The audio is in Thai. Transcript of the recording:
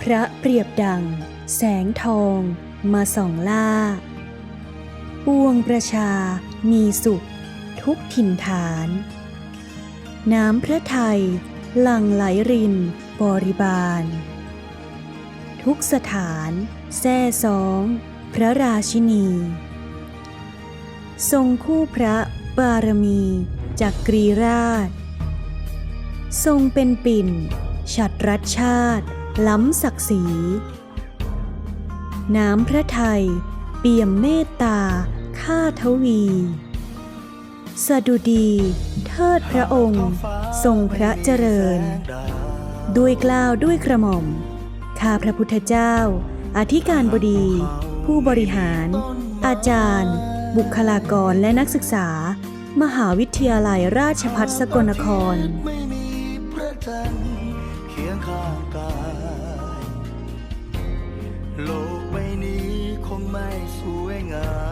พระเปรียบดัง แสงทองมาส่องล่าปวงประชามีสุข ทุกถิ่นฐาน น้ำพระไทยหลั่งไหลรินบริบาล ทุกสถานแท่สอง พระราชินี ทรงคู่พระบารมีจากกรีราช ทรงเป็นปิ่น ฉัดรัชชาติ ล้ำศักดิ์ศรี น้ำพระไทยเปี่ยมเมตตาข้าทวี สดุดี เทิดพระองค์ ทรงพระเจริญ ด้วยกล้าวด้วยกระหม่อม ข้าพระพุทธเจ้า อธิการบดี ผู้บริหาร อาจารย์ บุคลากรและนักศึกษา มหาวิทยาลัยราชภัฏสกลนคร คียงข้างกาย โลกใบนี้คงไม่สวยงาม